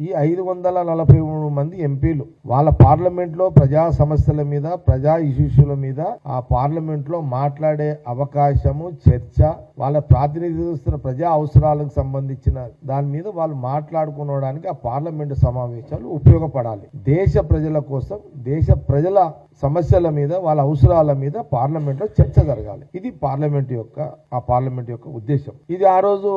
ఈ ఐదు వందల నలభై మూడు మంది ఎంపీలు వాళ్ళ పార్లమెంట్లో ప్రజా సమస్యల మీద ప్రజా ఇష్యూల మీద ఆ పార్లమెంట్లో మాట్లాడే అవకాశము చర్చ వాళ్ళ ప్రాతినిధ్యం ప్రజా అవసరాలకు సంబంధించిన దాని మీద వాళ్ళు మాట్లాడుకోవడానికి ఆ పార్లమెంటు సమావేశాలు ఉపయోగపడాలి. దేశ ప్రజల కోసం దేశ ప్రజల సమస్యల మీద వాళ్ళ అవసరాల మీద పార్లమెంట్లో చర్చ జరగాలి. ఇది పార్లమెంట్ యొక్క ఆ పార్లమెంట్ యొక్క ఉద్దేశం. ఇది ఆ రోజు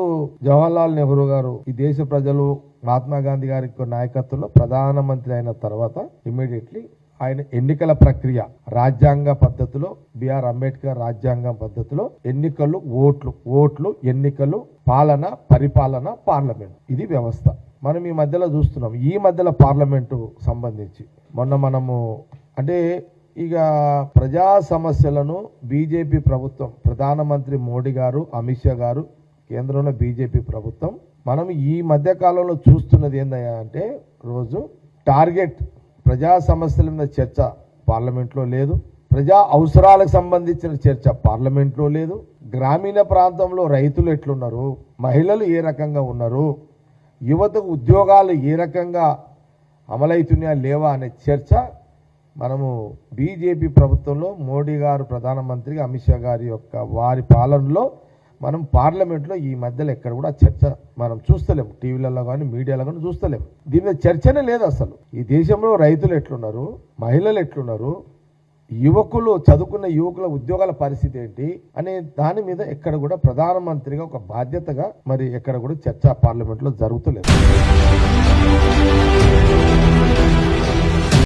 జవహర్లాల్ నెహ్రూ గారు ఈ దేశ ప్రజలు మహాత్మా గాంధీ గారి నాయకత్వంలో ప్రధానమంత్రి అయిన తర్వాత ఇమీడియట్లీ ఆయన ఎన్నికల ప్రక్రియ రాజ్యాంగ పద్ధతిలో బిఆర్ అంబేద్కర్ రాజ్యాంగం పద్ధతిలో ఎన్నికలు ఓట్లు ఓట్లు ఎన్నికలు పాలన పరిపాలన పార్లమెంట్. ఇది వ్యవస్థ. మనం ఈ మధ్యలో చూస్తున్నాం. ఈ మధ్యలో పార్లమెంటు సంబంధించి. మొన్న మనము అంటే ఇక ప్రజా సమస్యలను బీజేపీ ప్రభుత్వం ప్రధానమంత్రి మోడీ గారు అమిత్ షా గారు కేంద్రంలో బీజేపీ ప్రభుత్వం మనం ఈ మధ్య కాలంలో చూస్తున్నది ఏందయ్యా అంటే రోజు టార్గెట్ ప్రజా సమస్యల మీద చర్చ పార్లమెంట్లో లేదు. ప్రజా అవసరాలకు సంబంధించిన చర్చ పార్లమెంట్లో లేదు. గ్రామీణ ప్రాంతంలో రైతులు ఎట్లున్నారు? మహిళలు ఏ రకంగా ఉన్నారు? యువతకు ఉద్యోగాలు ఏ రకంగా అమలవుతున్నాయా లేవా అనే చర్చ మనము బీజేపీ ప్రభుత్వంలో మోడీ గారు ప్రధానమంత్రి అమిత్ షా గారి యొక్క వారి పాలనలో మనం పార్లమెంట్లో ఈ మధ్యలో ఎక్కడ కూడా చర్చ మనం చూస్తలేము. టీవీలలో కానీ మీడియాలో కానీ చూస్తలేము. దీని మీద చర్చనే లేదు అసలు. ఈ దేశంలో రైతులు ఎట్లున్నారు? మహిళలు ఎట్లున్నారు? యువకులు చదువుకున్న యువకుల ఉద్యోగాల పరిస్థితి ఏంటి? అనే దాని మీద ఎక్కడ కూడా ప్రధానమంత్రిగా ఒక బాధ్యతగా మరి ఎక్కడ కూడా చర్చ పార్లమెంట్లో జరుగుతలేదు.